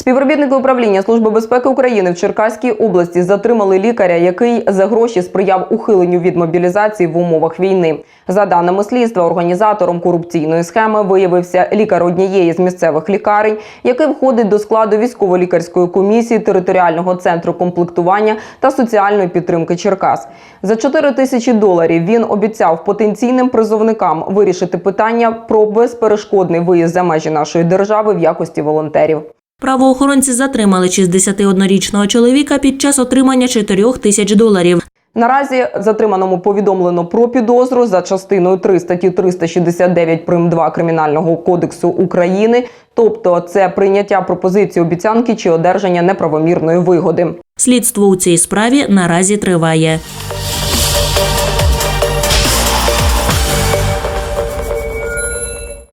Співробітники управління Служби безпеки України в Черкаській області затримали лікаря, який за гроші сприяв ухиленню від мобілізації в умовах війни. За даними слідства, організатором корупційної схеми виявився лікар однієї з місцевих лікарень, який входить до складу військово-лікарської комісії територіального центру комплектування та соціальної підтримки Черкас. За 4 тисячі доларів він обіцяв потенційним призовникам вирішити питання про безперешкодний виїзд за межі нашої держави в якості волонтерів. Правоохоронці затримали 61-річного чоловіка під час отримання 4 тисяч доларів. Наразі затриманому повідомлено про підозру за частиною 3 статті 369 прим 2 Кримінального кодексу України, тобто це прийняття пропозиції обіцянки чи одержання неправомірної вигоди. Слідство у цій справі наразі триває.